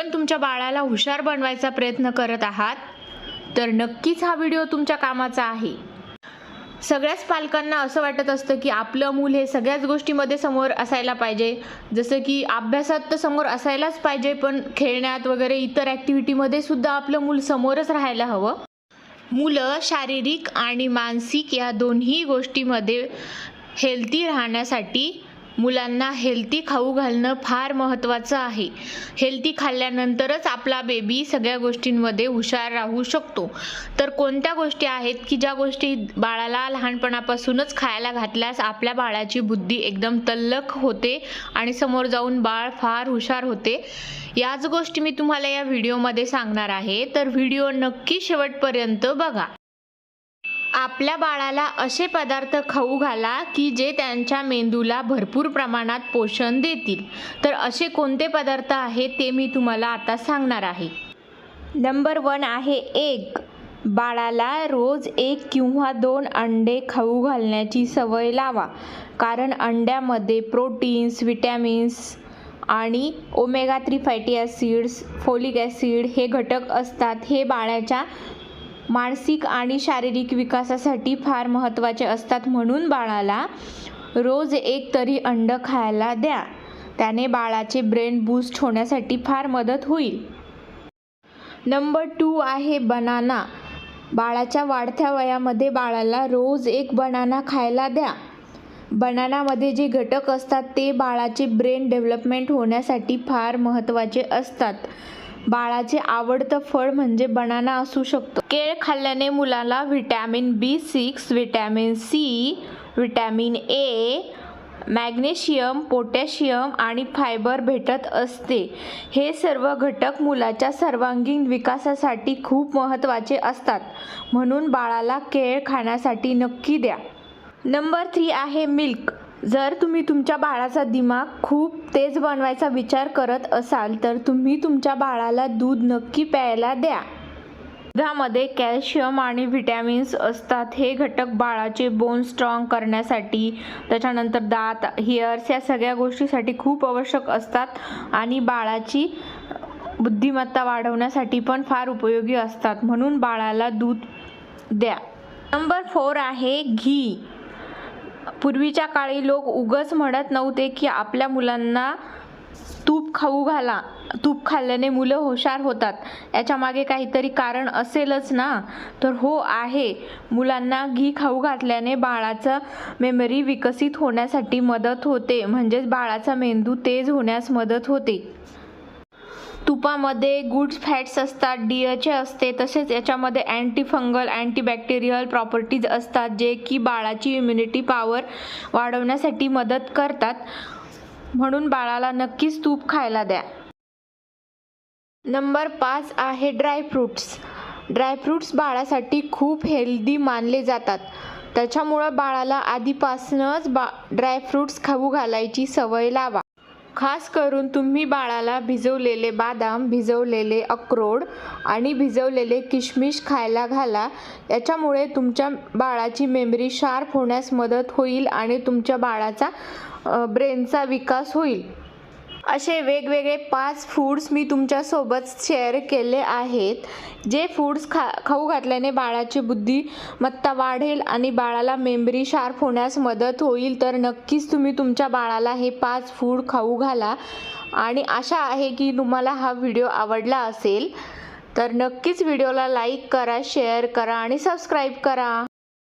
पण तुमच्या बाळाला हुशार बनवायचा प्रयत्न करत आहात तर नक्कीच हा व्हिडिओ तुमच्या कामाचा आहे. सगळ्याच पालकांना असं वाटत असतं की आपलं मूल हे सगळ्याच गोष्टीमध्ये समोर असायला पाहिजे. जसं की अभ्यासात तर समोर असायलाच पाहिजे पण खेळण्यात वगैरे इतर ॲक्टिव्हिटीमध्ये सुद्धा आपलं मूल समोरच राहायला हवं. मुलं शारीरिक आणि मानसिक या दोन्ही गोष्टीमध्ये हेल्दी राहण्यासाठी मुलांना हेल्दी खाऊ घालणं फार महत्त्वाचं आहे. हेल्दी खाल्ल्यानंतरच आपला बेबी सगळ्या गोष्टींमध्ये हुशार राहू शकतो. तर कोणत्या गोष्टी आहेत की ज्या गोष्टी बाळाला लहानपणापासूनच खायला घातल्यास आपल्या बाळाची बुद्धी एकदम तल्लख होते आणि समोर जाऊन बाळ फार हुशार होते? याच गोष्टी मी तुम्हाला या व्हिडिओमध्ये सांगणार आहे. तर व्हिडिओ नक्की शेवटपर्यंत बघा. आपल्या बाळाला असे पदार्थ खाऊ घाला की जे त्यांच्या मेंदूला भरपूर प्रमाणात पोषण देतील. तर असे कोणते पदार्थ आहेत ते मी तुम्हाला आता सांगणार आहे. नंबर वन आहे एग. बाळाला रोज एक किंवा दोन अंडे खाऊ घालण्याची सवय लावा कारण अंड्यामध्ये प्रोटीन्स विटॅमिन्स आणि omega three fatty acids folic acid हे घटक असतात. हे बाळाच्या मानसिक आणि शारीरिक विकासासाठी फार महत्त्वाचे असतात म्हणून बाळाला रोज एक तरी अंड खायला द्या. त्याने बाळाचे ब्रेन बूस्ट होण्यासाठी फार मदत होईल. नंबर टू आहे बनाना. बाळाच्या वाढत्या वयामध्ये बाळाला रोज एक बनाना खायला द्या. बनानामध्ये जे घटक असतात ते बाळाचे ब्रेन डेव्हलपमेंट होण्यासाठी फार महत्त्वाचे असतात. बाळाचे आवडतं फळ म्हणजे बनाना असू शकतं. केळ खाल्ल्याने मुलाला vitamin B six vitamin C vitamin A magnesium potassium आणि फायबर भेटत असते. हे सर्व घटक मुलाच्या सर्वांगीण विकासासाठी खूप महत्त्वाचे असतात. म्हणून बाळाला केळ खाण्यासाठी नक्की द्या. नंबर थ्री आहे मिल्क. जर तुम्ही तुमच्या बाळाचा दिमाग खूप तेज बनवायचा विचार करत असाल तर तुम्ही तुमच्या बाळाला दूध नक्की प्यायला द्या. दुधामध्ये कॅल्शियम आणि व्हिटॅमिन्स असतात. हे घटक बाळाचे बोन स्ट्रॉंग करण्यासाठी त्याच्यानंतर दात हिअर्स या सगळ्या गोष्टीसाठी खूप आवश्यक असतात आणि बाळाची बुद्धिमत्ता वाढवण्यासाठी पण फार उपयोगी असतात. म्हणून बाळाला दूध द्या. नंबर फोर आहे घी. पूर्वीच्या काळी लोक उगच म्हणत नव्हते की आपल्या मुलांना तूप खाऊ घाला तूप खाल्ल्याने मुलं हुशार होतात. याच्यामागे काहीतरी कारण असेलच ना? तर हो आहे. मुलांना घी खाऊ घातल्याने बाळाचं मेमरी विकसित होण्यासाठी मदत होते. म्हणजेच बाळाचा मेंदू तेज होण्यास मदत होते. तुपामध्ये गुड फॅट्स असतात डी असते तसेच याच्यामध्ये अँटीफंगल अँटीबॅक्टेरियल प्रॉपर्टीज असतात जे की बाळाची इम्युनिटी पॉवर वाढवण्यासाठी मदत करतात. म्हणून बाळाला नक्कीच तूप खायला द्या. नंबर पाच आहे ड्रायफ्रूट्स ड्रायफ्रूट्स बाळासाठी खूप हेल्दी मानले जातात. त्याच्यामुळं बाळाला आधीपासूनच बा ड्रायफ्रूट्स खाऊ घालायची सवय लावा. खास करून तुम्ही बाळाला भिजवलेले बादाम भिजवलेले अक्रोड आणि भिजवलेले किशमिश खायला घाला. याच्यामुळे तुमच्या बाळाची मेमरी शार्प होण्यास मदत होईल आणि तुमच्या बाळाचा ब्रेनचा विकास होईल. असे वेगवेगळे पाच फूड्स मी तुमच्यासोबत शेअर केले आहेत. जे फूड्स खा खाऊ घातल्याने बाळाची बुद्धिमत्ता वाढेल आणि बाळाला मेमरी शार्प होण्यास मदत होईल. तर नक्कीच तुम्ही तुमच्या बाळाला हे पाच फूड खाऊ घाला. आणि आशा आहे की तुम्हाला हा व्हिडिओ आवडला असेल. तर नक्कीच व्हिडिओला लाईक करा शेअर करा आणि सबस्क्राईब करा.